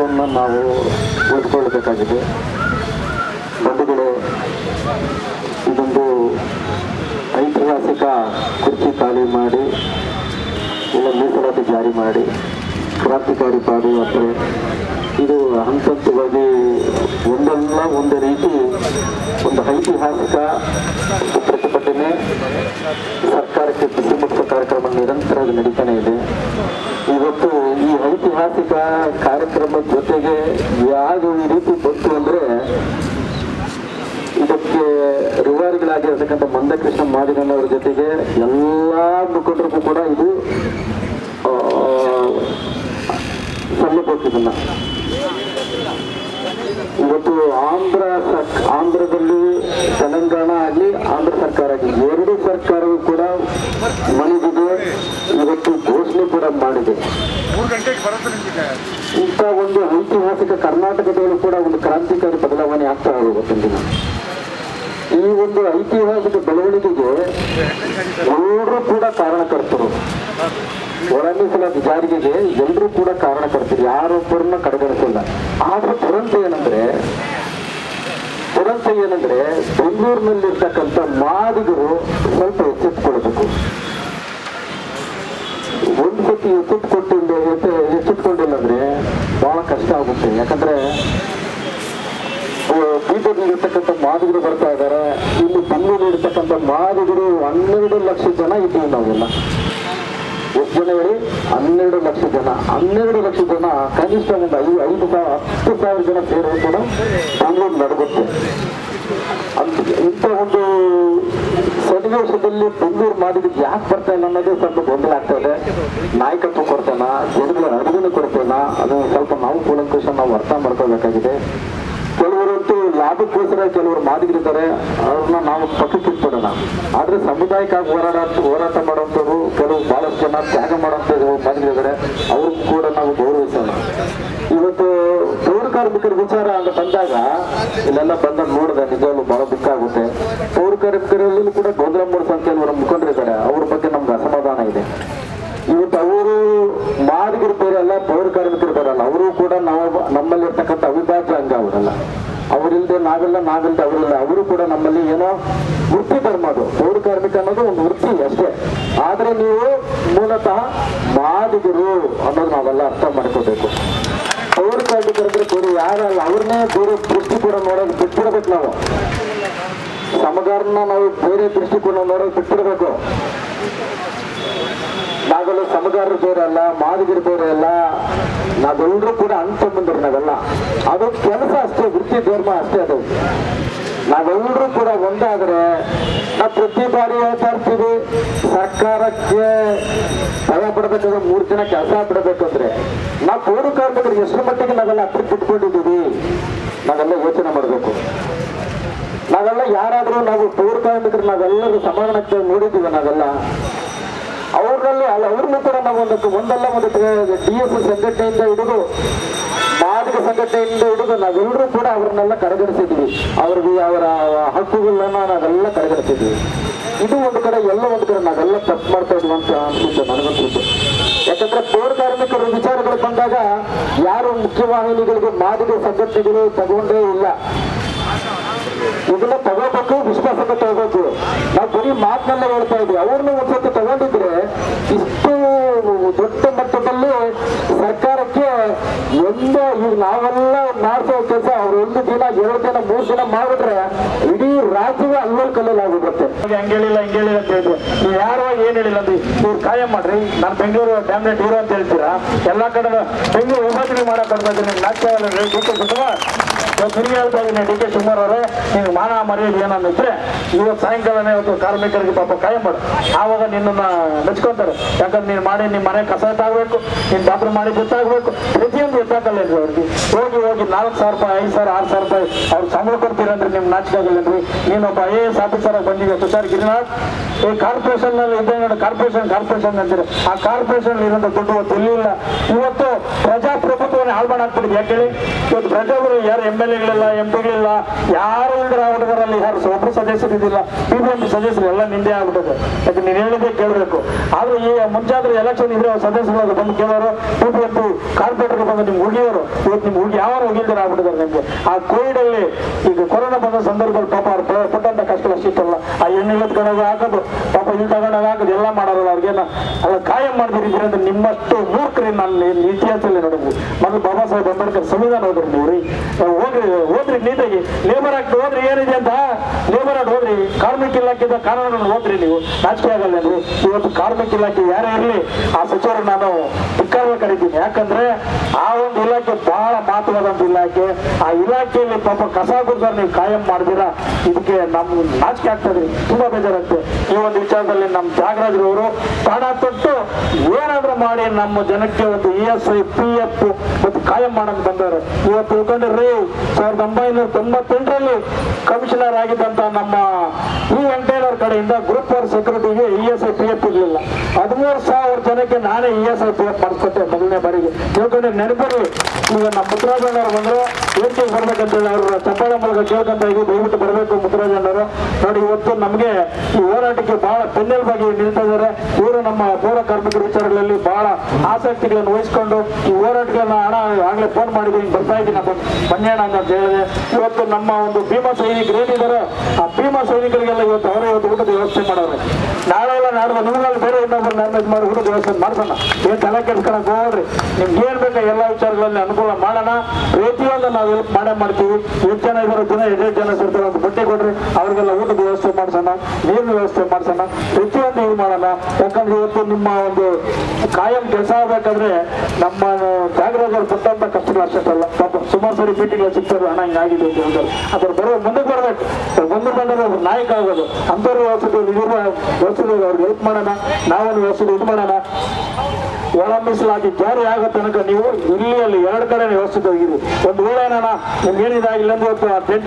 ಮಹತ್ವವನ್ನು ನಾವು ಉಳಿದುಕೊಳ್ಳಬೇಕಾಗಿದೆ. ಬಂಧುಗಳು, ಇದೊಂದು ಐತಿಹಾಸಿಕ ಕುರ್ಚಿ ಖಾಲಿ ಮಾಡಿ, ಇಲ್ಲ ಮೀಸಲಾತಿ ಜಾರಿ ಮಾಡಿ, ಕ್ರಾಂತಿಕಾರಿ ಪಾದಯಾತ್ರೆ ಇದು ಹಂತ ಹಂತವಾಗಿ ಒಂದಲ್ಲ ಒಂದು ರೀತಿ ಒಂದು ಐತಿಹಾಸಿಕ ಪ್ರತಿಭಟನೆ ಸರ್ಕಾರಕ್ಕೆ ಬಿಸಿ ಮುಟ್ಟಿಸುವ ಕಾರ್ಯಕ್ರಮ ನಿರಂತರವಾಗಿ ನಡೀತಾನೆ ಇದೆ ಇವತ್ತು ಈ ಐತಿಹಾಸಿಕ ಕಾರ್ಯಕ್ರಮದ ಜೊತೆಗೆ ಯಾವ ಈ ರೀತಿ ಬಂತು ಅಂದ್ರೆ ಇದಕ್ಕೆ ರೂವಾರಿಗಳಾಗಿರ್ತಕ್ಕಂಥ ಮಂದಕೃಷ್ಣ ಮಾದಿಗಣ್ಣವರ ಜೊತೆಗೆ ಎಲ್ಲಾ ಮುಖಂಡರಿಗೂ ಕೂಡ ಇದು ಆ, ಸಲ್ಲಬೇಕು ಇದನ್ನ ಇವತ್ತು ಆಂಧ್ರ ಸರ್ಕ ಆಂಧ್ರದಲ್ಲಿ ತೆಲಂಗಾಣ ಆಗಲಿ ಆಂಧ್ರ ಸರ್ಕಾರ ಆಗಲಿ ಎರಡು ಸರ್ಕಾರವು ಕೂಡ ಮಣಿದಿದೆ ಇವತ್ತು ಘೋಷಣೆ ಕೂಡ ಮಾಡಿದೆ. ಇಂಥ ಒಂದು ಐತಿಹಾಸಿಕ ಕರ್ನಾಟಕದಲ್ಲೂ ಕೂಡ ಒಂದು ಕ್ರಾಂತಿಕಾರಿ ಬದಲಾವಣೆ ಆಗ್ತಾ ಹೋಗುತ್ತೆ ಈ ಒಂದು ಐತಿಹಾಸಿಕ ಬೆಳವಣಿಗೆಗೆ ಎಲ್ಲರೂ ಕೂಡ ಕಾರಣಕರ್ತರು. ಒಳ ಮೀಸಲಾತಿ ಜಾರಿಗೆಗೆ ಎಲ್ಲರೂ ಕೂಡ ಕಾರಣಕರ್ತರು. ಯಾರೊಬ್ಬರನ್ನ ಕಡೆಗಣಿಸಿಲ್ಲ. ಆದ್ರೆ ದುರಂತ ಏನಂದ್ರೆ ದುರಂತ ಏನಂದ್ರೆ ಬೆಂಗಳೂರಿನಲ್ಲಿರ್ತಕ್ಕಂಥ ಮಾದಿಗರು ಸ್ವಲ್ಪ ಎಚ್ಚೆತ್ತುಕೊಳ್ಬೇಕು. ಒಂದು ಸತಿ ಎಚ್ಚೆತ್ತುಕೊಟ್ಟಿಲ್ಲ ಎಚ್ಚೆತ್ತುಕೊಂಡಿಲ್ಲ ಅಂದ್ರೆ ಬಹಳ ಕಷ್ಟ ಆಗುತ್ತೆ. ಯಾಕಂದ್ರೆ ಮಾದಿಗರು ಬರ್ತಾ ಇದ್ದಾರೆ ಇಲ್ಲಿ ಬೆಂಗಳೂರಿರ್ತಕ್ಕಂಥ ಮಾದಿಗರು ಹನ್ನೆರಡು ಲಕ್ಷ ಜನ ಇದ್ದೀವಿ ನಾವೆಲ್ಲ. ಎಷ್ಟು ಜನ ಹೇಳಿ ಹನ್ನೆರಡು ಲಕ್ಷ ಜನ. ಹನ್ನೆರಡು ಲಕ್ಷ ಜನ, ಕನಿಷ್ಠ ಒಂದು ಐದು ಐದು ಹತ್ತು ಸಾವಿರ ಜನ ಸೇರೋ ಕೂಡ ಬೆಂಗಳೂರು ನಡಗುತ್ತೆ. ಅಂತ ಇಂಥ ಒಂದು ಸನ್ನಿವೇಶದಲ್ಲಿ ಬೆಂಗಳೂರು ಮಾಡಿದಕ್ಕೆ ಯಾಕೆ ಬರ್ತಾ ಇಲ್ಲ ಅನ್ನೋದು ಸ್ವಲ್ಪ ಗೊಂದಲ ಆಗ್ತಾ ಇದೆ. ನಾಯಕತ್ವ ಕೊಡ್ತಾನ ಜನಗಳ ಅರಿವಿನ ಕೊಡ್ತಾನ ಅದು ಸ್ವಲ್ಪ ನಾವು ಕೂಲಂಕುಷ ನಾವು ಅರ್ಥ ಮಾಡ್ಕೋಬೇಕಾಗಿದೆ ಕೆಲವರಂತೂ ಲಾಭಕ್ಕೋಸ್ಕರ ಕೆಲವರು ಮಾದಿಗರಿದ್ದಾರೆ ಅವ್ರನ್ನ ನಾವು ಪಕ್ಕಕ್ಕೆ ಇಟ್ಬಿಡೋಣ ಆದ್ರೆ ಸಮುದಾಯಕ್ಕಾಗಿ ಹೋರಾಟ ಹೋರಾಟ ಮಾಡುವಂಥವ್ರು ಕೆಲವು ಬಹಳಷ್ಟು ಜನ ತ್ಯಾಗ ಮಾಡುವಂಥ ಮಾದಿಗರಿದ್ದಾರೆ ಅವ್ರಿಗೂ ಕೂಡ ನಾವು ಗೌರವಿಸೋಣ. ಇವತ್ತು ಪೌರ ಕಾರ್ಮಿಕರ ವಿಚಾರ ಅಂತ ಬಂದಾಗ, ಇಲ್ಲೆಲ್ಲ ಬಂದ ನೋಡಿದೆ, ನಿಜವಾಗ್ಲೂ ಬಹಳ ದುಃಖ ಆಗುತ್ತೆ. ಪೌರ ಕಾರ್ಮಿಕರಲ್ಲಿ ಕೂಡ ಗೊಂದಲ ಮೂಡಿಸೋ ಕೆಲವರು ಮುಖಂಡರಿದ್ದಾರೆ, ಅವ್ರ ಬಗ್ಗೆ ನಮ್ಗೆ ಅಸಮಾಧಾನ ಇದೆ. ಇವತ್ತು ಅವರು ಮಾದಿಗರು ಬೇರೆ ಪೌರ ಕಾರ್ಮಿಕರು ಬರಲ್ಲ ಅವರು ಕೂಡ ನಾವು ನಮ್ಮಲ್ಲಿರ್ತಕ್ಕಂಥ ಅವಿಭಾಜ್ಯ ಅಂಗ ಅವರಲ್ಲ. ಅವರಿಲ್ಲದೆ ನಾವೆಲ್ಲ ನಾವಿಲ್ಲದೆ ಅವರಿಲ್ಲ. ಅವರು ಕೂಡ ನಮ್ಮಲ್ಲಿ ಏನೋ ವೃತ್ತಿ ಧರ್ಮ ಅದು. ಪೌರ ಕಾರ್ಮಿಕ ಅನ್ನೋದು ಒಂದು ವೃತ್ತಿ ಅಷ್ಟೇ. ಆದ್ರೆ ನೀವು ಮೂಲತಃ ಮಾದಿಗರು ಅನ್ನೋದು ನಾವೆಲ್ಲ ಅರ್ಥ ಮಾಡ್ಕೋಬೇಕು. ಪೌರ ಕಾರ್ಮಿಕರಂದ್ರೆ ಗುರು ಯಾರಲ್ಲ ಅವ್ರನ್ನೇ ಬೇರೆ ಕೂಡ ನೋಡೋದು ಬಿಟ್ಬಿಡ್ಬೇಕು ನಾವು. ಸಮಗಾರನ ನಾವು ಬೇರೆ ದೃಷ್ಟಿಕೋನ ನೋಡೋದು ಬಿಟ್ಬಿಡ್ಬೇಕು. ನಾವೆಲ್ಲ ಸಮಗಾರರು ಬೇರೆ ಅಲ್ಲ, ಮಾದಿಗರು ಬೇರೆ ಅಲ್ಲ, ನಾವೆಲ್ಲರೂ ಕೂಡ ಅಣ್ತಂಬಂದ್ರು ನಾವೆಲ್ಲ. ಅದು ಕೆಲಸ ಅಷ್ಟೇ, ವೃತ್ತಿ ಧರ್ಮ ಅಷ್ಟೇ ಅದು. ನಾವೆಲ್ಲರೂ ಕೂಡ ಒಂದಾದ್ರೆ ನಾವು ಪ್ರತಿ ಬಾರಿ ಹೇಳ್ತಾ ಸರ್ಕಾರಕ್ಕೆ ಭಯ ಪಡಬೇಕಂದ್ರೆ ಮೂರು ಜನ ಕೆಲಸ ಬಿಡಬೇಕಂದ್ರೆ ನಾವು ಪೌರು ಕಾರ್ಮಿಕರು ಎಷ್ಟು ಮಟ್ಟಿಗೆ ನಾವೆಲ್ಲ ಹತ್ತಿರ ಬಿಟ್ಕೊಂಡಿದ್ದೀವಿ ನಾವೆಲ್ಲ ಯೋಚನೆ ಮಾಡಬೇಕು. ನಾವೆಲ್ಲ ಯಾರಾದರೂ ನಾವು ಪೌರ ಕಾರ್ಮಿಕರು, ನಾವೆಲ್ಲರೂ ಸಮಾನಕ್ಕೆ ನೋಡಿದ್ದೀವಿ ನಾವೆಲ್ಲ. ಅಲ್ಲ, ಅವ್ರನ್ನೂ ಕೂಡ ನಾವು ಒಂದು ಒಂದಲ್ಲ ಒಂದು ಡಿ ಎಸ್ ಸಂಘಟನೆಯಿಂದ ಹಿಡಿದು ಮಾದಕ ಸಂಘಟನೆಯಿಂದ ಹಿಡಿದು ನಾವೆಲ್ಲರೂ ಕೂಡ ಅವ್ರನ್ನೆಲ್ಲ ಕಡೆಗಣಿಸಿದ್ವಿ ಅವ್ರಿಗೆ ಅವರ ಹಕ್ಕುಗಳನ್ನ ನಾವೆಲ್ಲ ಕಡೆಗಣಿಸಿದ್ವಿ ಇದು ಒಂದು ಕಡೆ, ಎಲ್ಲ ಒಂದು ಕಡೆ ನಾವೆಲ್ಲ ತಪ್ಪು ಮಾಡ್ತಾ ಇದ್ವಿ ಅಂತ ಅನ್ಸುತ್ತೆ. ನನಗನ್ಸುತ್ತೆ ಯಾಕಂದ್ರೆ ಪೌರ ಕಾರ್ಮಿಕರ ವಿಚಾರಗಳು ಬಂದಾಗ ಯಾರು ಮುಖ್ಯವಾಹಿನಿಗಳಿಗೆ ಮಾದಕ ಸಂಘಟನೆಗಳು ತಗೊಂಡೇ ಇಲ್ಲ. ಇದನ್ನ ತಗೋಬೇಕು ವಿಶ್ವಾಸಕ್ಕೆ ತಗೋಬೇಕು. ನಾವು ಬರೀ ಮಾತನ್ನೆಲ್ಲ ಹೇಳ್ತಾ ಇದ್ವಿ. ಅವ್ರನ್ನ ಒಂದ್ಸತಿ ತಗೊಂಡಿದ್ರೆ ಇಷ್ಟು ದೊಡ್ಡ ಮಟ್ಟದಲ್ಲಿ ಸರ್ಕಾರಕ್ಕೆ ಒಂದ ಈಗ ನಾವೆಲ್ಲ ಮಾಡ್ತಾ ಕೆಲಸ ಅವ್ರು ಒಂದು ದಿನ, ಎರಡು ದಿನ, ಮೂರು ದಿನ ಮಾಡಿಬಿಟ್ರೆ ಇಡೀ ರಾಜ್ಯವ ಅಲ್ಲೂ ಕಲ್ಲಲ್ಲಿ ಆಗಿಬಿಡುತ್ತೆ. ಹೇಳಿಲ್ಲ, ಹಿಂಗೆ ಹೇಳಿಲ್ಲ ಅಂತ ಹೇಳಿದ್ರು ನೀವು ಯಾರು ಏನ್ ಹೇಳಿಲ್ಲ ಅಂದ್ರೆ ನೀವು ಕಾಯಂ ಮಾಡ್ರಿ. ನಾನು ಬೆಂಗಳೂರು ಡ್ಯಾಮ್ನೆಟ್ ಊರು ಅಂತ ಹೇಳ್ತೀರಾ? ಎಲ್ಲಾ ಕಡೆ ಬೆಂಗಳೂರು ವಿಭಜನೆ ಮಾಡಕ್ ಬರ್ತಾ ಇದ್ದೀನಿ ಆಗಲ್ಲ D K D K Shivakumar ಅವರೇ. ನೀವು ಮಾನ ಮರ್ಯಾದೆ ಇದ್ರೆ ಇವತ್ತು ಸಾಯಂಕಾಲನೇ ಇವತ್ತು ಕಾರ್ಮಿಕರಿಗೆ ಪಾಪ ಕಾಯಂ ಮಾಡು. ಆವಾಗ ನಿನ್ನನ್ನ ಮೆಚ್ಕೊಂತಾರೆ. ಯಾಕಂದ್ರೆ ನೀನು ಮಾಡಿ ನಿಮ್ಮ ಮನೆ ಕಸ ಎತ್ತಾಗಬೇಕು ನೀನು ಡಾಕ್ಟರ್ ಮಾಡಿ ಗೊತ್ತಾಗಬೇಕು ಪ್ರತಿಯೊಂದು ಎತ್ತಾಗಲ್ಲೇನ್ರಿ ಅವ್ರಿಗೆ. ಹೋಗಿ ಹೋಗಿ ನಾಲ್ಕು ಸಾವಿರ ರೂಪಾಯಿ, ಐದು ಸಾವಿರ, ಆರು ಸಾವಿರ ರೂಪಾಯಿ ಅವ್ರು ಸಂಬಳ ಕೊಡ್ತೀರಂದ್ರೆ ನಿಮ್ಮ ನಾಚಿಕೆ ಆಗಲ್ಲೇನ್ರಿ ನೀನೊಬ್ಬ ಐ ಎ ಎಸ್ ಆಫೀಸರ್ ಬಂದಿದೆ ತುಷಾರ್ ಗಿರಿನಾಥ್? ಈ ಕಾರ್ಪೊರೇಷನ್ನಲ್ಲಿ ಇದೆ ನೋಡಿ ಕಾರ್ಪೊರೇಷನ್ ಕಾರ್ಪೊರೇಷನ್ ಅಂತೀರಿ. ಆ ಕಾರ್ಪೊರೇಷನ್ ಇರೋಂಥ ದುಡ್ಡು ಇಲ್ಲ ಇವತ್ತು ಪ್ರಜಾಪ್ರಭುತ್ವ ಸರ್ಕಾರನೇ ಹಾಳು ಯಾಕೆ ಇವತ್ತು ಪ್ರತಿಯೊಬ್ಬರು ಯಾರು ಎಂ ಎಲ್ ಎಗಳಿಲ್ಲ, ಎಂ ಪಿಗಳಿಲ್ಲ, ಯಾರು ಇಲ್ದ್ರ ಹುಡುಗರಲ್ಲಿ ಯಾರು ಒಬ್ಬರು ಸದಸ್ಯರು ಇದಿಲ್ಲ ಎಂ ಸದಸ್ಯರು ಎಲ್ಲ ನಿಂದೆ ಆಗ್ಬಿಟ್ಟದೆ. ಯಾಕೆ ನೀನು ಹೇಳಿದ್ರೆ ಕೇಳಬೇಕು. ಆದ್ರೆ ಈ ಮುಂಚಾದ್ರೆ ಎಲೆಕ್ಷನ್ ಇದ್ರೆ ಸದಸ್ಯರು ಬಂದು ಕೇಳೋರು ಪಿ ಪಿ ಕಾರ್ಪೊರೇಟರ್ ಬಂದು ನಿಮ್ಗೆ ಹುಡುಗಿಯವರು ಇವತ್ತು ನಿಮ್ಗೆ ಹುಡುಗಿ ಯಾವ ಹೋಗಿಲ್ದಾರ ಆಗ್ಬಿಟ್ಟಿದ್ದಾರೆ ನಿಮ್ಗೆ? ಆ ಕೋವಿಡ್ ಅಲ್ಲಿ ಈಗ ಕೊರೋನಾ ಬಂದ ಸಂದರ್ಭದಲ್ಲಿ ಪಾಪ ಅವ್ರು ಪ- ಕಷ್ಟ ಅಷ್ಟಿತ್ತಲ್ಲ ಆ ಎಣ್ಣೆ ತಗೊಂಡೋಗಿ ಹಾಕೋದು. ಪಾಪ ಇಲ್ಲಿ ತಗೊಂಡೋಗಿ ಹಾಕೋದು. ಎಲ್ಲ ಮಾಡೋರಲ್ಲ ಅವ್ರಿಗೇನ ಅಲ್ಲ, ಕಾಯಂ ಮಾಡ್ದಿರಿದ್ರೆ ಅಂದ್ರೆ ನಿಮ್ಮಷ್ಟು ಮೂರ್ಖರಿ ನಾನು ಇತಿಹಾಸದಲ್ಲಿ ನೋಡಿದ್ವಿ ಮೊದಲು ಬಾಬಾ ಸಾಹೇಬ್ ಅಂಬೇಡ್ಕರ್ ಸಂವಿಧಾನ ಹೋದ್ರಿ ನೀವು ಹೋಗ್ರಿ ಹೋದ್ರಿ ನೀಟಾಗಿ ಲೇಬರ್ ಆಕ್ಟ್ ಹೋದ್ರಿ ಏನಿದೆ ಅಂತ? ಲೇಬರ್ ಆಕ್ಟ್ ಹೋದ್ರಿ ಕಾರ್ಮಿಕ ಇಲಾಖೆದ ಕಾನೂನನ್ನು ಹೋದ್ರಿ ನೀವು. ರಾಜಕೀಯ ಆಗಲ್ಲ ಇವತ್ತು ಕಾರ್ಮಿಕ ಇಲಾಖೆ ಯಾರೇ ಇರಲಿ, ಆ ಸಚಿವರು ನಾನು ಧಿಕ್ಕಾರ ಕರಿತೀನಿ ಯಾಕಂದ್ರೆ ಆ ಒಂದು ಇಲಾಖೆ ಬಹಳ ಮಹತ್ವದಂತ ಇಲಾಖೆ. ಆ ಇಲಾಖೆಯಲ್ಲಿ ಪಾಪ ಕಸ ಗುಡ್ದಾರ ನೀವು ಕಾಯಂ ಮಾಡಿದಿರ. ಇದಕ್ಕೆ ನಮ್ಗೆ ನಾಚಿಕೆ ಆಗ್ತದೆ, ತುಂಬಾ ಬೇಜಾರಾಗ್ತದೆ. ಈ ಒಂದು ವಿಚಾರದಲ್ಲಿ ನಮ್ಮ ತ್ಯಾಗರಾಜರವರು ಪ್ರಾಣ ತೊಟ್ಟು ಏನಾದ್ರೂ ಮಾಡಿ ನಮ್ಮ ಜನಕ್ಕೆ ಒಂದು E S I, P F ಮತ್ತು ಕಾಯಂ ಮಾಡಕ್ ಬಂದವರು. ಇವತ್ತು ತಿಳ್ಕೊಂಡಿರ್ರಿ ಸಾವಿರದ ಒಂಬೈನೂರ ತೊಂಬತ್ತೆಂಟರಲ್ಲಿ ಕಮಿಷನರ್ ಆಗಿದ್ದಂತ ನಮ್ಮ ಈ ವೆಂಕಟೇಶ್ವರ ಕಡೆಯಿಂದ group for ಸೆಕ್ಯೂರಿಟಿಗೆ E S I, P F ಇರಲಿಲ್ಲ. ಹದಿಮೂರು ಸಾವಿರ ಜನಕ್ಕೆ ನಾನೇ E S I, P F ಮಾಡಿಸ್ಕೊಟ್ಟೆ ಮೊದಲನೇ ಬಾರಿಗೆ. ತಿಳ್ಕೊಂಡ್ರೆ ನೆನಪಿರಿ ಈಗ ನಮ್ಮ ಮುತ್ತರಾಜಣ್ಣವ್ರು ಬಂದ್ರೆ ಏಕೆ ಬರ್ಬೇಕಂತೇಳಿ ಅವರು ಚಪ್ಪಾಳ ಮೂಲಕ ಕೇಳ್ಕೊಂತ ಇದ್ದೀವಿ ದಯವಿಟ್ಟು ಬರಬೇಕು ಮುತ್ತರಾಜಣ್ಣವರು. ನೋಡಿ, ಇವತ್ತು ನಮಗೆ ಈ ಹೋರಾಟಕ್ಕೆ ಬಹಳ ಬೆನ್ನೆಲುಬಾಗಿ ನಿಂತಿದ್ದಾರೆ ಇವರು ನಮ್ಮ ಪೌರ ಕಾರ್ಮಿಕರ ವಿಚಾರಗಳಲ್ಲಿ ಬಹಳ ಆಸಕ್ತಿಗಳನ್ನು ವಹಿಸಿಕೊಂಡು ಈ ಹೋರಾಟಗಳನ್ನ ಹಣ ಆಗ್ಲೇ ಫೋನ್ ಮಾಡಿದ್ದೀನಿ ಬರ್ತಾ ಇದ್ದೀನಿ ಬನ್ನೇಣ ಅಂತ ಹೇಳಿದೆ. ಇವತ್ತು ನಮ್ಮ ಒಂದು ಭೀಮಾ ಸೈನಿಕರು ಏನಿದ್ದಾರೆ ಆ ಭೀಮಾ ಸೈನಿಕರಿಗೆಲ್ಲ ಇವತ್ತು ಅವರೇ ಇವತ್ತು ಊಟದ ವ್ಯವಸ್ಥೆ ಮಾಡೋರು. ನಾಳೆ ಎಲ್ಲ ನಾಡ್ದು ನಿಮ್ಗಳಲ್ಲಿ ಬೇರೆ ಇನ್ನೊಬ್ಬರು ಮ್ಯಾನೇಜ್ ಮಾಡಿ ಊಟದ ವ್ಯವಸ್ಥೆ ಮಾಡ್ಸೋಣ. ಏನ್ ತಲೆ ಕೆಡ್ಸ್ಕೊಳಕ್ ಹೋಗ್ರಿ ನಿಮ್ಗೆ ಏನ್ ಬೇಕಾ ಎಲ್ಲ ವಿಚಾರಗಳಲ್ಲಿ ಅನುಕೂಲ ಮಾಡೋಣ. ಪ್ರತಿಯೊಂದು ನಾವು ಹೆಲ್ಪ್ ಮಾಡೇ ಮಾಡ್ತೀವಿ. ಎಷ್ಟು ಜನ ಇದಾರೆ ದಿನ ಎಷ್ಟು ಜನ ಸೇರ್ತಾರೆ ಅಂತ ಬಟ್ಟೆ ಕೊಡ್ರಿ. ಅವ್ರಿಗೆಲ್ಲ ಊಟದ ವ್ಯವಸ್ಥೆ ಮಾಡ್ಸೋಣ ನೀರಿನ ವ್ಯವಸ್ಥೆ ಮಾಡ್ಸೋಣ ಪ್ರತಿಯೊಂದು ಮಾಡೋಣ ಯಾಕಂದ್ರೆ ಇವತ್ತು ನಿಮ್ಮ ಒಂದು ಕಾಯಂ ಕೆಲಸ ಆಗ್ಬೇಕಾದ್ರೆ ನಮ್ಮ ತ್ಯಾಗರಾಜರು ಕೊಟ್ಟಂತ ಕಷ್ಟಗಳು ಅಷ್ಟಲ್ಲ ಪಾಪ ಸುಮಾರು ಸರಿ ಮೀಟಿಂಗ್ ಸಿಗ್ತಾರೆ. ಹಣ ಹಿಂಗಾಗಿದೆ ಅಂತ ಅದ್ರ ಬರೋ ಮುಂದಕ್ಕೆ ಬರ್ಬೇಕು. ಮುಂದೆ ಬಂದ್ರೆ ನಾಯಕ ಆಗೋದು. ಅಂತವ್ರು ಇರುವ ವ್ಯವಸ್ಥೆ ಅವ್ರಿಗೆ ಹೆಲ್ಪ್ ಮಾಡೋಣ. ನಾವೊಂದು ವ್ಯವಸ್ಥೆ ಇದು ಮಾಡೋಣ. ಒಳ ಮೀಸಲಾತಿ ಜಾರಿ ಆಗೋ ತನಕ ನೀವು ಇಲ್ಲಿ ಅಲ್ಲಿ ಎರಡು ಕಡೆ ವ್ಯವಸ್ಥಿತವಾಗಿರಿ ಒಂದು ವೇಳೆ ಏನಾನ ನಿಮ್ಗೆ ಏನಿದಾಗಿಲ್ಲ ಅಂದ್ರೆ ಇವತ್ತು ಆ ಟೆಂಟ್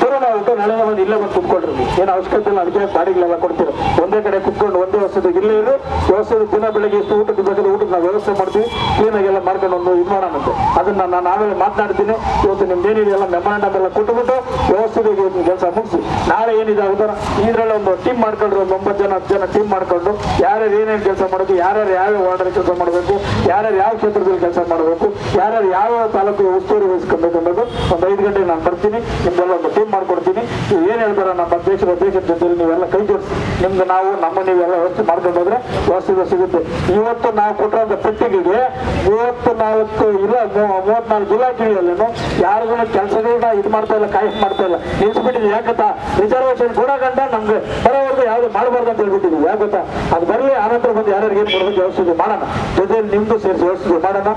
ಕೊರೋನಾ ಉಂಟು ನಾಳೆ ಬಂದು ಇಲ್ಲೇ ಬಂದು ಕುತ್ಕೊಂಡ್ರಿ. ಏನು ಅವಶ್ಯಕತೆ ಇಲ್ಲ. ಅದಕ್ಕೆ ಬಾಡಿಗೆಲ್ಲ ಕೊಡ್ತೀರ. ಒಂದೇ ಕಡೆ ಕುತ್ಕೊಂಡು ಒಂದೇ ವರ್ಷದ ಇಲ್ಲೇ ಇರು ವ್ಯವಸ್ಥೆ ದಿನ ಬೆಳಗ್ಗೆ ಎಷ್ಟು ಊಟದ ಬೇಕಾದ್ರೆ ಊಟಕ್ಕೆ ನಾವು ವ್ಯವಸ್ಥೆ ಮಾಡ್ತೀವಿ. ಕ್ಲೀನಾಗಿ ಎಲ್ಲ ಮಾಡ್ಕೊಂಡು ಒಂದು ಇದು ಮಾಡೋಣಂತೆ. ಅದನ್ನ ನಾನು ಆಮೇಲೆ ಮಾತನಾಡ್ತೀನಿ. ಇವತ್ತು ನಿಮ್ಮ ಏನಿದೆ ಎಲ್ಲ ಮೆಮೊರಾಂಡಮ್ ಎಲ್ಲ ಕೊಟ್ಟುಬಿಟ್ಟು ವ್ಯವಸ್ಥೆಗೆ ಕೆಲಸ ಮುಗಿಸಿ. ನಾಳೆ ಏನಿದೆ ಅದರ ಇದರಲ್ಲಿ ಒಂದು ಟೀಮ್ ಮಾಡ್ಕೊಂಡ್ರು, ಒಂದು ಒಂಬತ್ತು ಜನ, ಹತ್ತು ಜನ ಟೀಮ್ ಮಾಡ್ಕೊಂಡು ಯಾರ್ಯಾರು ಏನೇನು ಕೆಲಸ ಮಾಡಬೇಕು, ಯಾರ್ಯಾರು ಯಾವ ವಾರ್ಡಲ್ಲಿ ಕೆಲಸ ಮಾಡಬೇಕು, ಯಾರ್ಯಾರು ಯಾವ ಕ್ಷೇತ್ರದಲ್ಲಿ ಕೆಲಸ ಮಾಡಬೇಕು, ಯಾರ್ಯಾರು ಯಾವ ತಾಲೂಕು ಉಸ್ತುವಾರಿ ವಹಿಸ್ಕೊಬೇಕು ಅನ್ನೋದು ಒಂದು ಐದು ಗಂಟೆಗೆ ನಾನು ಬರ್ತೀನಿ ನಿಮ್ಮೆಲ್ಲ ಒಂದು ಟೀಮ್ ಮಾಡ್ಕೊಡ್ತೀನಿ. ನೀವು ಏನು ಹೇಳ್ತಾರ ನಮ್ಮ ದೇಶದ ದೇಶದ ಜೊತೆಯಲ್ಲಿ ನೀವೆಲ್ಲ ಕೈ ಜೋಡಿಸಿ. ನಿಮ್ದು ನಾವು, ನಮ್ಮ ನೀವೆಲ್ಲ ವ್ಯವಸ್ಥೆ ಮಾಡ್ಕೊಂಡು ಹೋದ್ರೆ ವ್ಯವಸ್ಥೆ ಸಿಗುತ್ತೆ. ಇವತ್ತು ನಾವು ಕೊಟ್ಟಿರೋಂಥ ಪೆಟ್ಟಿಗೆಗೆ ಮೂವತ್ತು ನಾಲ್ಕು ಇಲ್ಲ ಮೂವತ್ನಾಲ್ಕು ಜಿಲ್ಲಾ ಇಲಾಖೆಗಳಲ್ಲೇನು ಯಾರಿಗೂ ಕೆಲಸಗಳನ್ನ ಇದು ಮಾಡ್ತಾ ಇಲ್ಲ, ಕಾಯಿ ಮಾಡ್ತಾ ಇಲ್ಲ ನಿಲ್ಸ್ಬಿಟ್ಟಿದ್ವಿ ಯಾಕತ್ತ ರಿಸರ್ವೇಶನ್ ಕೊಡೋಗಂಟ ನಮ್ಗೆ ಬರೋವರೆಗೂ ಯಾವ್ದು ಮಾಡಬಾರ್ದು ಅಂತ ಹೇಳ್ಬಿಟ್ಟಿದ್ವಿ ಯಾಕೆ ಗೊತ್ತಾ? ಅದು ಬರಲಿ, ಆನಂತರ ಬಂದು ಯಾರ್ಯಾರಿಗೆ ಏನ್ ಮಾಡಬೇಕು ಯೋಚಿಸಿದ್ವಿ ಮಾಡೋಣ. ಜೊತೆಯಲ್ಲಿ ನಿಮ್ದು ಸೇರಿಸಿ ಯೋಚಿಸಿದ್ವಿ ಮಾಡೋಣ.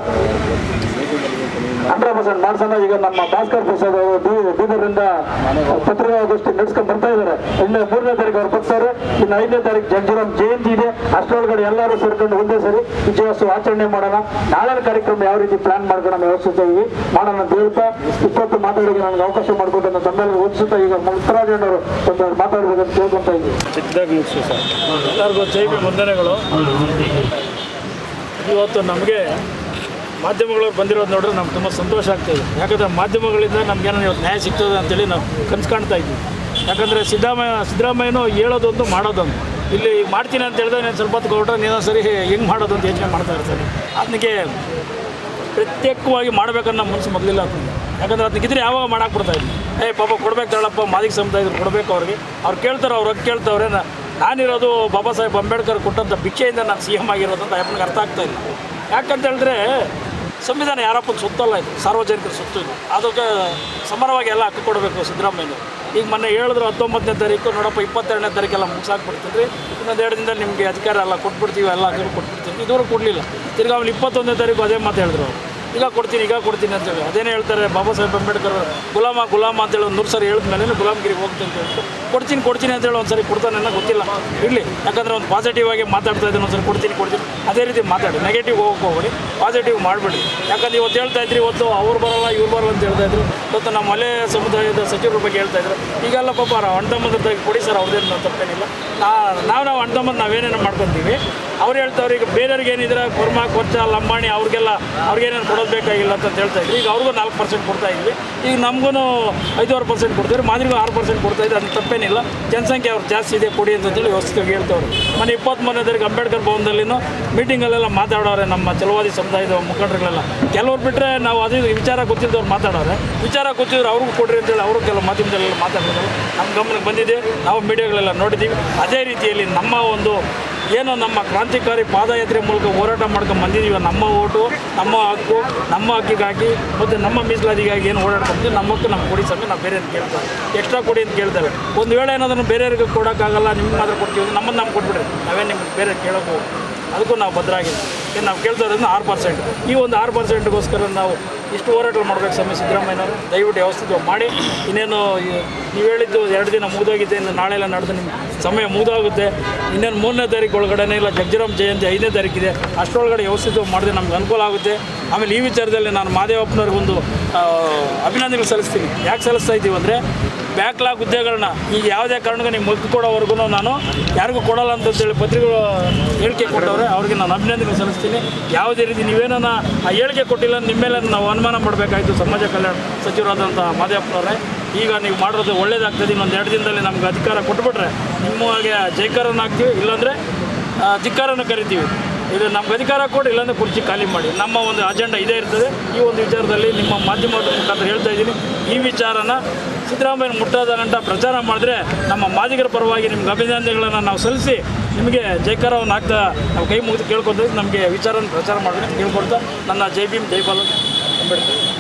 ಹಂಡ್ರೆಡ್ ಪರ್ಸೆಂಟ್ ಮಾಡ್ಸೋಣ. ಈಗ ನಮ್ಮ ಭಾಸ್ಕರ್ ಪ್ರಸಾದ್ ಅವರು ಬೀದರ್ನಿಂದ ಪತ್ರಿಕಾಗೋಷ್ಠಿ ನಡೆಸ್ಕೊಂಡು ಬರ್ತಾ ಇದ್ದಾರೆ. ಇನ್ನು ಮೂರನೇ ತಾರೀಕು ಅವ್ರು ಬರ್ತಾರೆ. ಇನ್ನು ಐದನೇ ತಾರೀಕು ಜಗಜೀವನ್ ಜಯಂತಿ ಇದೆ. ಅಷ್ಟರೊಳಗಡೆ ಎಲ್ಲರೂ ಸೇರ್ಕೊಂಡು ಒಂದೇ ಸರಿ ವಿಜಯೋತ್ಸವ ಆಚರಣೆ ಮಾಡೋಣ. ನಾಳಿನ ಕಾರ್ಯಕ್ರಮ ಯಾವ ರೀತಿ ಪ್ಲಾನ್ ಮಾಡ್ಕೊಂಡು ವ್ಯವಸ್ಥಿತವಾಗಿ ಮಾಡೋಣ ಅಂತ ಹೇಳ್ತಾ ಇಪ್ಪತ್ತು ಮಾತಾಡೋಕೆ ನನಗೆ ಅವಕಾಶ ಮಾಡಿಕೊಟ್ಟು ನನ್ನ ತಮ್ಮೆಲ್ಲ ಓದಿಸುತ್ತಾ ಈಗ ಮುತ್ತರಾಜಣ್ಣವರು ಒಂದು ಮಾತಾಡಬೇಕಂತ ಕೇಳ್ಕೊತಾ ಇದ್ದೀವಿ. ಚಿಕ್ಕದಾಗಿ ಸರ್ ಎಲ್ಲರಿಗೂ ಜೈವಿ ವಂದನೆಗಳು. ಇವತ್ತು ನಮಗೆ ಮಾಧ್ಯಮಗಳು ಬಂದಿರೋದು ನೋಡಿದ್ರೆ ನಮ್ಗೆ ತುಂಬ ಸಂತೋಷ ಆಗ್ತಾಯಿದೆ ಯಾಕಂದರೆ ಮಾಧ್ಯಮಗಳಿಂದ ನಮಗೇನೋ ಇವತ್ತು ನ್ಯಾಯ ಸಿಗ್ತದೆ ಅಂತೇಳಿ ನಾವು ಕನಸು ಕಾಣ್ತಾ ಇದ್ವಿ ಯಾಕಂದರೆ ಸಿದ್ದರಾಮಯ್ಯ, ಸಿದ್ದರಾಮಯ್ಯನೂ ಹೇಳೋದೊಂದು ಮಾಡೋದೊಂದು. ಇಲ್ಲಿ ಮಾಡ್ತೀನಿ ಅಂತ ಹೇಳಿದ್ರೆ ನಾನು ಸ್ವಲ್ಪ ಹೊತ್ತು ಕೊಟ್ಟರೆ ನೀನು ಸರಿ ಹೆಂಗೆ ಮಾಡೋದು ಅಂತ ಯೋಚನೆ ಮಾಡ್ತಾ ಇರ್ತಾರೆ ಅದಕ್ಕೆ ಪ್ರತ್ಯೇಕವಾಗಿ ಮಾಡಬೇಕನ್ನೋ ಮನಸ್ಸು ಮೊದಲಿಲ್ಲ ಅದನ್ನ ಯಾಕಂದ್ರೆ ಅದಕ್ಕಿದ್ರೆ ಯಾವಾಗ ಮಾಡಕ್ಕೆ ಬಿಡ್ತಾ ಇದ್ವಿ. ಏ, ಪಾಪ ಕೊಡ್ಬೇಕು ತಾಳಪ್ಪ, ಮಾದಿಗೆ ಸಮುದಾಯದ ಕೊಡಬೇಕು ಅವ್ರಿಗೆ. ಅವ್ರು ಕೇಳ್ತಾರೆ, ಅವ್ರು ಹಕ್ಕಿ ಕೇಳ್ತವ್ರೆ ನಾನಿರೋದು ಬಾಬಾ ಸಾಹೇಬ್ ಅಂಬೇಡ್ಕರ್ ಕೊಟ್ಟಂಥ ಭಿಕ್ಷೆಯಿಂದ ನಾನು ಸಿ ಎಂ ಆಗಿರೋದು ಅಂತ ಅಪ್ಪನಿಗೆ ಅರ್ಥ ಆಗ್ತಾ ಇಲ್ಲ. ಯಾಕಂತ ಹೇಳಿದ್ರೆ ಸಂವಿಧಾನ ಯಾರಪ್ಪನ ಸುತ್ತಲ್ಲ ಇದು? ಸಾರ್ವಜನಿಕರ ಸುತ್ತು ಇದು. ಅದಕ್ಕೆ ಸಮರವಾಗಿ ಎಲ್ಲ ಹಕ್ಕು ಕೊಡಬೇಕು ಸಿದ್ದರಾಮಯ್ಯ ಈಗ ಮೊನ್ನೆ ಹೇಳಿದ್ರು ಹತ್ತೊಂಬತ್ತನೇ ತಾರೀಕು, ನೋಡಪ್ಪ ಇಪ್ಪತ್ತೆರಡನೇ ತಾರೀಕೆಲ್ಲ ಮುಗಿಸಾಕ್ಬಿಡ್ತೀವಿ ಇನ್ನೊಂದು ಎರಡು ದಿನದಲ್ಲಿ ನಿಮಗೆ ಅಧಿಕಾರ ಎಲ್ಲ ಕೊಟ್ಬಿಡ್ತೀವಿ, ಎಲ್ಲ ಹಕ್ಕು ಕೊಟ್ಬಿಡ್ತೀವಿ. ಇದುವರೆಗೂ ಕೊಡಲಿಲ್ಲ. ತಿರ್ಗಿ ಆಮೇಲೆ ಇಪ್ಪತ್ತೊಂದನೇ ತಾರೀಕು ಅದೇ ಮಾತು ಹೇಳಿದ್ರು ಅವ್ರು. ಈಗ ಕೊಡ್ತೀನಿ ಈಗ ಕೊಡ್ತೀನಿ ಅಂತೇಳಿ ಅದೇನೇ ಹೇಳ್ತಾರೆ, ಬಾಬಾ ಸಾಹೇಬ್ ಅಂಬೇಡ್ಕರ್ ಗುಲಾಮ ಗುಲಾಮ ಅಂತೇಳಿ ಒಂದು ನೂರು ಸರಿ ಹೇಳಿದ್ಮೇಲೆ ಗುಲಾಮಗಿರಿಗೆ ಹೋಗ್ತೀನಿ ಅಂತ ಕೊಡ್ತೀನಿ ಕೊಡ್ತೀನಿ ಅಂತೇಳಿ ಒಂದು ಸರಿ ಕೊಡ್ತಾನೆ ಅನ್ನೋ ಗೊತ್ತಿಲ್ಲ. ಇರಲಿ, ಯಾಕಂದರೆ ಒಂದು ಪಾಸಿಟಿವ್ ಆಗಿ ಮಾತಾಡ್ತಾ ಇದ್ದೀನಿ ಒಂದು ಸರಿ ಕೊಡ್ತೀನಿ ಕೊಡ್ತೀನಿ. ಅದೇ ರೀತಿ ಮಾತಾಡಿ ನೆಗೆಟಿವ್ ಹೋಗಕ್ಕೆ ಹೋಗ್ಬೇಡಿ ಪಾಸಿಟಿವ್ ಮಾಡಿಬಿಡಿ ಯಾಕಂದ್ರೆ ಇವತ್ತು ಹೇಳ್ತಾ ಇದ್ರಿ, ಇವತ್ತು ಅವ್ರು ಬರಲ್ಲ, ಇವ್ರು ಬರಲ್ಲ ಅಂತ ಹೇಳ್ತಾ ಇದ್ರು. ಇವತ್ತು ನಮ್ಮ ಮಲೆ ಸಮುದಾಯದ ಸಚಿವರ ಬಗ್ಗೆ ಹೇಳ್ತಾ ಇದ್ರು. ಈಗೆಲ್ಲ ಪಾಪ ಅಣ್ತಮ್ಮಂದ್ರ ಕೊಡಿ ಸರ್ ಅವ್ರದ್ದೇನು ತಪ್ಪೇನಿಲ್ಲ. ನಾವು ನಾವು ಅಣ್ತಮ್ಮಂದು ನಾವೇನೇನು ಮಾಡ್ಕೊತೀವಿ? ಅವ್ರು ಹೇಳ್ತಾವ್ರೆ, ಈಗ ಬೇರೆಯವ್ರಿಗೆ ಏನಿದ್ರೆ ಕುರ್ಮ, ಕೊಚ್ಚ, ಲಂಬಾಣಿ, ಅವ್ರಿಗೆಲ್ಲ, ಅವ್ರಿಗೇನೇನು ಕೊಡೋದು ಬೇಕಾಗಿಲ್ಲ ಅಂತ ಹೇಳ್ತಾ ಇದ್ವಿ. ಈಗ ಅವ್ರಿಗೂ ನಾಲ್ಕು ಪರ್ಸೆಂಟ್ ಕೊಡ್ತಾ ಇದ್ವಿ. ಈಗ ನಮಗೂ ಐದೂವರೆ ಪರ್ಸೆಂಟ್ ಕೊಡ್ತಾರೆ ಮಾದರಿಗೂ ಆರು ಪರ್ಸೆಂಟ್ ಕೊಡ್ತಾ ಇದ್ದೆ ಅದು ತಪ್ಪೇನಿಲ್ಲ. ಜನಸಂಖ್ಯೆ ಅವ್ರು ಜಾಸ್ತಿ ಇದೆ, ಕೊಡಿ ಅಂತೇಳಿ ವ್ಯವಸ್ಥೆಗೆ ಹೇಳ್ತವ್ರು. ಮನೆ ಇಪ್ಪತ್ತ್ಮೂರನೇ ಅಂಬೇಡ್ಕರ್ ಭವನದಲ್ಲಿನೂ ಮೀಟಿಂಗಲ್ಲೆಲ್ಲ ಮಾತಾಡೋರೆ ನಮ್ಮ ಚಲವಾದಿ ಸಮುದಾಯದ ಮುಖಂಡರುಗಳೆಲ್ಲ. ಕೆಲವ್ರು ಬಿಟ್ಟರೆ ನಾವು ಅದೇ ವಿಚಾರ ಗೊತ್ತಿದ್ದವ್ರು ಮಾತಾಡೋರೆ. ವಿಚಾರ ಗೊತ್ತಿದ್ರು ಅವ್ರಿಗೂ ಕೊಡ್ರಿ ಅಂತೇಳಿ ಅವರು ಕೆಲವು ಮಾಧ್ಯಮದಲ್ಲೆಲ್ಲ ಮಾತಾಡಿದ್ರು ನಮ್ಮ ಗಮನಕ್ಕೆ ಬಂದಿದೆ. ನಾವು ಮೀಡಿಯಾಗಳೆಲ್ಲ ನೋಡಿದ್ದೀವಿ. ಅದೇ ರೀತಿಯಲ್ಲಿ ನಮ್ಮ ಒಂದು ಏನು ನಮ್ಮ ಕ್ರಾಂತಿಕಾರಿ ಪಾದಯಾತ್ರೆ ಮೂಲಕ ಹೋರಾಟ ಮಾಡ್ಕೊಂಡು ಬಂದಿದ್ದೀವಿ ನಮ್ಮ ಓಟು, ನಮ್ಮ ಹಕ್ಕು, ನಮ್ಮ ಹಕ್ಕಿಗಾಗಿ ಮತ್ತು ನಮ್ಮ ಮೀಸಲಾತಿಗಾಗಿ ಏನು ಓಡಾಡ್ಕೊಂಡು ನಮ್ಮ ಹಕ್ಕು ನಮ್ಮ ಕೊಡಿ ಸಮಯ ನಾವು ಬೇರೆ ಅಂತ ಕೇಳ್ತೇವೆ. ಎಕ್ಸ್ಟ್ರಾ ಕೊಡಿ ಅಂತ ಕೇಳ್ತೇವೆ ಒಂದು ವೇಳೆ ಏನಾದರೂ ಬೇರೆಯವ್ರಿಗೆ ಕೊಡೋಕ್ಕಾಗಲ್ಲ, ನಿಮ್ಗೆ ಮಾತ್ರ ಕೊಡ್ತೀವಿ ನಮ್ಮನ್ನು ನಮ್ಗೆ ಕೊಟ್ಬಿಡ್ರಿ. ನಾವೇ ನಿಮ್ಗೆ ಬೇರೆ ಕೇಳೋಕೆ. ಅದಕ್ಕೂ ನಾವು ಭದ್ರಾಗಿದ್ದೀವಿ. ಏನು ನಾವು ಕೇಳ್ತಾ ಇರೋದನ್ನ ಆರು ಪರ್ಸೆಂಟ್. ಈ ಒಂದು ಆರು ಪರ್ಸೆಂಟ್ಗೋಸ್ಕರ ನಾವು ಇಷ್ಟು ಹೋರಾಟಗಳು ಮಾಡಬೇಕು ಸಮಯ ಸಿದ್ದರಾಮಯ್ಯನವರು. ದಯವಿಟ್ಟು ವ್ಯವಸ್ಥಿತ ಮಾಡಿ. ಇನ್ನೇನು ನೀವು ಹೇಳಿದ್ದು ಎರಡು ದಿನ ಮುಗಿದೋಗಿದೆ ಇನ್ನು ನಾಳೆ ಎಲ್ಲ ನಡೆದು ನಿಮ್ಮ ಸಮಯ ಮುಗಿದೋಗುತ್ತೆ. ಇನ್ನೇನು ಮೂರನೇ ತಾರೀಕು ಒಳಗಡೆ ಇಲ್ಲ ಜಗ್ಜರಾಮ್ ಜಯಂತಿ ಐದನೇ ತಾರೀಕಿದೆ. ಅಷ್ಟರೊಳಗಡೆ ವ್ಯವಸ್ಥಿತ ಮಾಡಿದ್ರೆ ನಮ್ಗೆ ಅನುಕೂಲ ಆಗುತ್ತೆ. ಆಮೇಲೆ ಈ ವಿಚಾರದಲ್ಲಿ ನಾನು ಮಾದೇವಪ್ಪನವ್ರಿಗೆ ಒಂದು ಆ, ಅಭಿನಂದನೆಗಳು ಸಲ್ಲಿಸ್ತೀನಿ. ಯಾಕೆ ಸಲ್ಲಿಸ್ತಾ ಇದ್ದೀವಿ ಅಂದರೆ ಬ್ಯಾಕ್ಲಾಗ್ ಹುದ್ದೆಗಳನ್ನ ಈಗ ಯಾವುದೇ ಕಾರಣಕ್ಕೂ ನೀವು ಮುಗ್ದು ಕೊಡೋವರೆಗೂ ನಾನು ಯಾರಿಗೂ ಕೊಡಲ್ಲ ಅಂತ ಹೇಳಿ ಪತ್ರಿಕೆಗಳು ಹೇಳಿಕೆ ಕೊಟ್ಟವ್ರೆ, ಅವ್ರಿಗೆ ನಾನು ಅಭಿನಂದನೆ ಸಲ್ಲಿಸ್ತೀನಿ. ಯಾವುದೇ ರೀತಿ ನೀವೇನ ಆ ಹೇಳಿಕೆ ಕೊಟ್ಟಿಲ್ಲ ನಿಮ್ಮ ಮೇಲೆ ನಾವು ಅನುಮಾನ ಮಾಡಬೇಕಾಯಿತು ಸಮಾಜ ಕಲ್ಯಾಣ ಸಚಿವರಾದಂಥ ಮಾದೇವಪ್ಪನವರೇ ಈಗ ನೀವು ಮಾಡೋದು ಒಳ್ಳೇದಾಗ್ತದೆ, ಇನ್ನೊಂದು ಎರಡು ದಿನದಲ್ಲಿ ನಮ್ಗೆ ಅಧಿಕಾರ ಕೊಟ್ಬಿಟ್ರೆ ಹಾಗೆ ಜೈಕಾರನ ಹಾಕ್ತೀವಿ ಇಲ್ಲಾಂದರೆ ಧಿಕ್ಕಾರನ್ನು ಕರಿತೀವಿ. ಇದು ನಮ್ಗೆ ಅಧಿಕಾರ ಕೊಡಿ ಇಲ್ಲಾಂದ್ರೆ ಕುರ್ಚಿ ಖಾಲಿ ಮಾಡಿ. ನಮ್ಮ ಒಂದು ಅಜೆಂಡಾ ಇದೇ ಇರ್ತದೆ. ಈ ಒಂದು ವಿಚಾರದಲ್ಲಿ ನಿಮ್ಮ ಮಾಧ್ಯಮದ ಮುಖಾಂತರ ಹೇಳ್ತಾ ಇದ್ದೀನಿ. ಈ ವಿಚಾರನ ಸಿದ್ದರಾಮಯ್ಯ ಮುಟ್ಟಾದ ಗಂಟ ಪ್ರಚಾರ ಮಾಡಿದ್ರೆ ನಮ್ಮ ಮಾದಿಗರ ಪರವಾಗಿ ನಿಮ್ಗೆ ಅಭಿನಂದನೆಗಳನ್ನು ನಾವು ಸಲ್ಲಿಸಿ ನಿಮಗೆ ಜೈಕಾರವನ್ನು ಹಾಕ್ತಾ ನಾವು ಕೈ ಮುಗಿದು ಕೇಳ್ಕೊತೀವಿ. ನಮಗೆ ವಿಚಾರನ ಪ್ರಚಾರ ಮಾಡಿದ್ರೆ ಕೇಳ್ಕೊಡ್ತಾ ನನ್ನ ಜೈ ಭೀಮ್, ಜೈ ಅಂಬೇಡ್ಕರ್.